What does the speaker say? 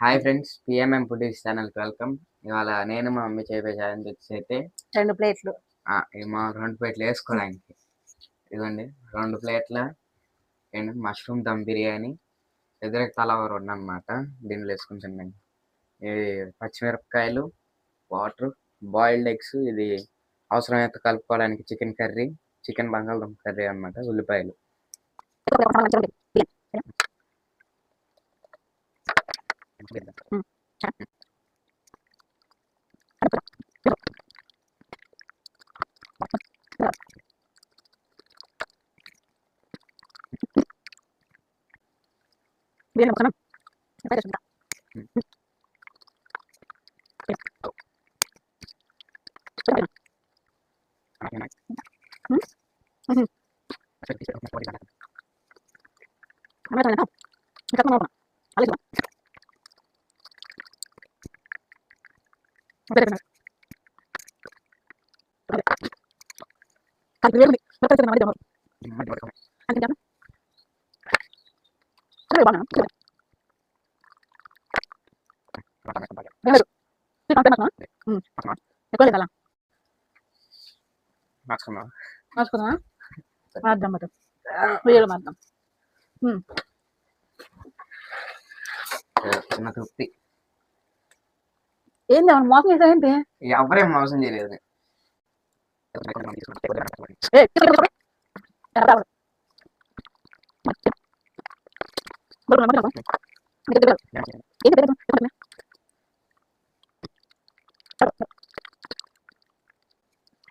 Hi friends PMM foodies ఛానల్కి welcome ఇవాళ నేను మా మమ్మీ చేపే ఛాలెంజ్ వచ్చి అయితే రెండు ప్లేట్లు. మా రెండు ప్లేట్లు వేసుకోవడానికి. ఇదిగోండి రెండు ప్లేట్ల ఏంటి మష్రూమ్ దమ్ బిర్యానీ ఎదురుకి తల ఒక రెండు అనమాట దీనిలో వేసుకుని తిన్నాను ఇది పచ్చిమిరపకాయలు వాటర్ బాయిల్డ్ ఎగ్స్ ఇది అవసరమైతే కలుపుకోవడానికి చికెన్ కర్రీ చికెన్ బంగాళదుంప కర్రీ అన్నమాట ఉల్లిపాయలు. Biar makanam. Kita ada sebentar. ఎక్కువ లేదా మార్దాం మార్దాం చిన్న తృప్తి. No mosque, ya para más ni de él.